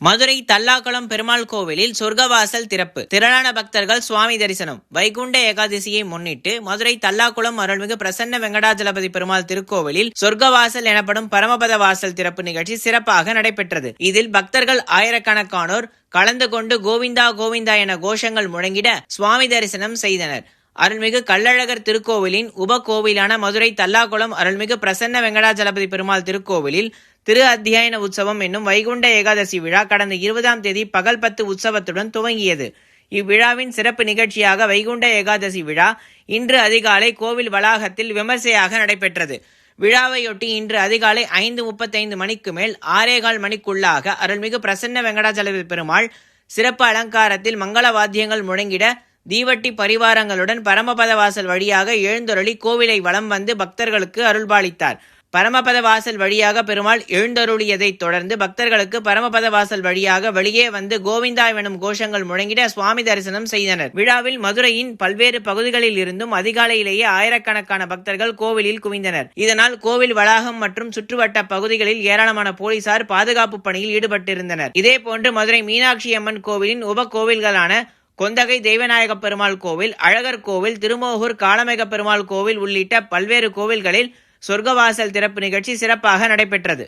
மதுரை தல்லாக்குளம் பெருமாள் கோவிலில் சொர்க்கவாசல் திறப்பு. திரளான பக்தர்கள் சுவாமி தரிசனம். வைகுண்ட ஏகாதசியை முன்னிட்டு மதுரை தல்லாக்குளம் அருள்மிகு பிரசன்ன வெங்கடாஜலபதி பெருமாள் திருக்கோவிலில் சொர்க்கவாசல் எனப்படும் பரமபத வாசல் திறப்பு நிகழ்ச்சி சிறப்பாக நடைபெற்றது. இதில் பக்தர்கள் ஆயிரக்கணக்கானோர் கலந்து கொண்டு கோவிந்தா கோவிந்தா என கோஷங்கள் முழங்கிட சுவாமி தரிசனம் செய்தனர். அருள்மிகு கள்ளழகர் திருக்கோவிலின் உபகோவிலான மதுரை தல்லாகுளம் அருள்மிகு பிரசன்ன வெங்கடாஜலபதி பெருமாள் திருக்கோவிலில் திரு அத்தியாயன உற்சவம் என்னும் வைகுண்ட ஏகாதசி விழா கடந்த இருபதாம் தேதி பகல் பத்து உற்சவத்துடன் துவங்கியது. இவ்விழாவின் சிறப்பு நிகழ்ச்சியாக வைகுண்ட ஏகாதசி விழா இன்று அதிகாலை கோவில் வளாகத்தில் விமர்சையாக நடைபெற்றது. விழாவையொட்டி இன்று அதிகாலை ஐந்து முப்பத்தைந்து மணிக்கு மேல் ஆறேகால் மணிக்குள்ளாக அருள்மிகு பிரசன்ன வெங்கடாஜலபதி பெருமாள் சிறப்பு அலங்காரத்தில் மங்கள வாத்தியங்கள் முழங்கிட தீவட்டி பரிவாரங்களுடன் பரமபத வாசல் வழியாக எழுந்தருளி கோவிலை வலம் வந்து பக்தர்களுக்கு அருள்பாலித்தார். பரமபத வாசல் வழியாக பெருமாள் எழுந்தருளியதைத் தொடர்ந்து பக்தர்களுக்கு பரமபத வாசல் வழியாக வெளியே வந்து கோவிந்தா எனும் கோஷங்கள் முழங்கிட சுவாமி தரிசனம் செய்தனர். விழாவில் மதுரையின் பல்வேறு பகுதிகளில் இருந்தும் அதிகாலையிலேயே ஆயிரக்கணக்கான பக்தர்கள் கோவிலில் குவிந்தனர். இதனால் கோவில் வளாகம் மற்றும் சுற்றுவட்ட பகுதிகளில் ஏராளமான போலீசார் பாதுகாப்பு பணியில் ஈடுபட்டிருந்தனர். இதேபோன்று மதுரை மீனாட்சி அம்மன் கோவிலின் உப கோவில்களான கொந்தகை தெய்வநாயக பெருமாள் கோவில் அழகர் கோவில் திருமோகூர் காளமேக பெருமாள் கோவில் உள்ளிட்ட பல்வேறு கோவில்களில் சொர்க்கவாசல் திறப்பு நிகழ்ச்சி சிறப்பாக நடைபெற்றது.